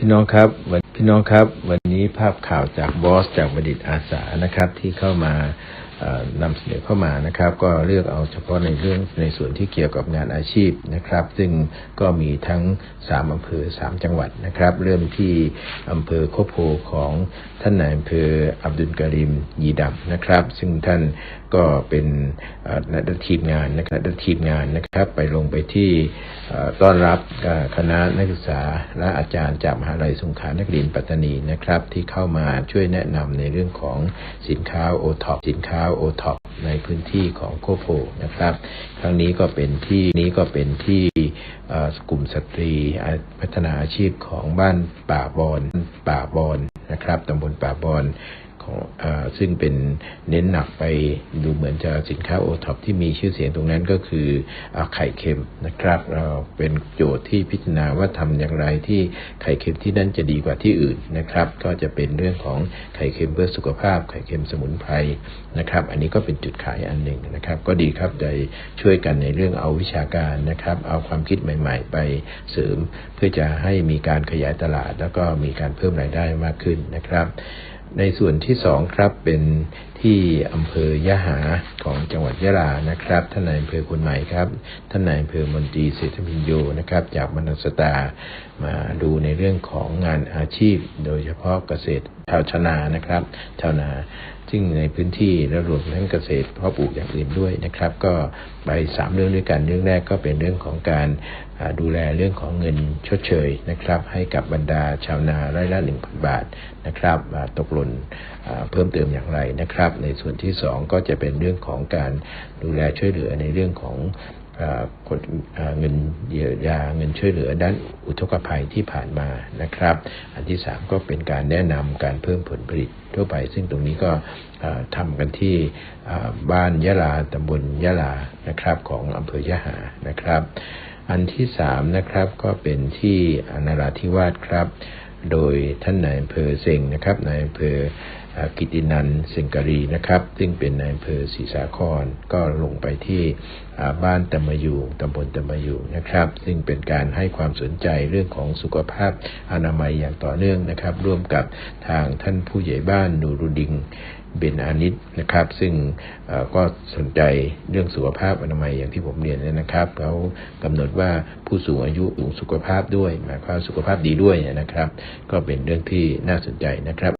พี่น้องครับวันพี่น้องครับ วันนี้ภาพข่าวจากบอสจากบดิตอาสานะครับ ที่เข้ามานำเสนอเข้ามานะครับ ก็เลือกเอาเฉพาะในเรื่องในส่วนที่เกี่ยวกับงานอาชีพนะครับ ซึ่งก็มีทั้งสามอำเภอสามจังหวัดนะครับ เริ่มที่อำเภอโคโพของท่านนายอำเภออับดุลการิมยีดับนะครับ ซึ่งท่านก็เป็นเอ่อนักทีมงานนะครับนักทีมงานนะครับไปลงไปที่ต้อนรับคณะนักศึกษาและอาจารย์จากมหาลัยสงขลานครินทร์ปัตตานีนะครับ ที่เข้ามาช่วยแนะนำในเรื่องของสินค้าโอท็อปสินค้าโอท็อปในพื้นที่ของโคโฟนะครับ ครั้งนี้ก็เป็นที่นี้ก็เป็นที่กลุ่มสตรีพัฒนาอาชีพของบ้านป่าบอนป่าบอนนะครับตำบลป่าบอน ของอซึ่งเป็นเน้นหนักไปดูเหมือนจะสินค้าโอท็อปที่มีชื่อเสียงตรงนั้นก็คืออไข่เค็มนะครับเราเป็นโจทย์ที่พิจารณาว่าทำอย่างไรที่ไข่เค็มที่นั่นจะดีกว่าที่อื่นนะครับ ก็จะเป็นเรื่องของไข่เค็มเพื่อสุขภาพ ไข่เค็มสมุนไพรนะครับ อันนี้ก็เป็นจุดขายอันหนึ่งนะครับ ก็ดีครับได้ช่วยกันในเรื่องเอาวิชาการนะครับ เอาความคิดใหม่ ๆ ไปเสริม เพื่อจะให้มีการขยายตลาด แล้วก็มีการเพิ่มรายได้มากขึ้นนะครับ ในส่วนที่สองครับเป็นที่อำเภอยะหาของจังหวัดยะลานะครับท่านนายอำเภอคนใหม่ครับท่านนายอำเภอมนตรีเศรษฐพิญโยนะครับ จากมนัสตามาดูในเรื่องของงานอาชีพ โดยเฉพาะเกษตรชาวชนานะครับ ชาวนาซึ่งในพื้นที่และรวมทั้งเกษตรเพาะปลูกอย่างอื่นด้วยนะครับ ก็ไปสามเรื่องด้วยกันเรื่องแรกก็เป็นเรื่องของการดูแลเรื่องของเงินชดเชยนะครับ ให้กับบรรดาชาวนาไร่ละหนึ่งพันบาทนะครับตกหล่นอ่าเพิ่มเติมอย่างไรนะครับ ในส่วนที่สองก็จะเป็นเรื่องของการดูแลช่วยเหลือในเรื่องของอ่าคนอ่าเงินเยียวยาเงินช่วยเหลือด้านอุทกภัยที่ผ่านมานะครับ อันที่สามก็เป็นการแนะนำการเพิ่มผลผลิตทั่วไป ซึ่งตรงนี้ก็อ่าทำกันที่บ้านยะลาตำบลยะลานะครับของอำเภอยะหานะครับ อันที่สามนะครับก็เป็นที่อนราธิวาสครับ โดยท่านนายอำเภอเซงนะครับนายอำเภอ กิตินันเซงการีนะครับ ซึ่งเป็นนายอำเภอศรีสาคร ก็ลงไปที่บ้านตะมายูตำบลตะมายูนะครับ ซึ่งเป็นการให้ความสนใจเรื่องของสุขภาพอนามัยอย่างต่อเนื่องนะครับ ร่วมกับทางท่านผู้ใหญ่บ้านนูรุดิงเบนอานิดนะครับ ซึ่งก็สนใจเรื่องสุขภาพอนามัยอย่างที่ผมเรียนนะครับเขากำหนดว่าผู้สูงอายุสุขภาพด้วยหมายความสุขภาพดีด้วยนะครับ ก็เป็นเรื่องที่น่าสนใจนะครับ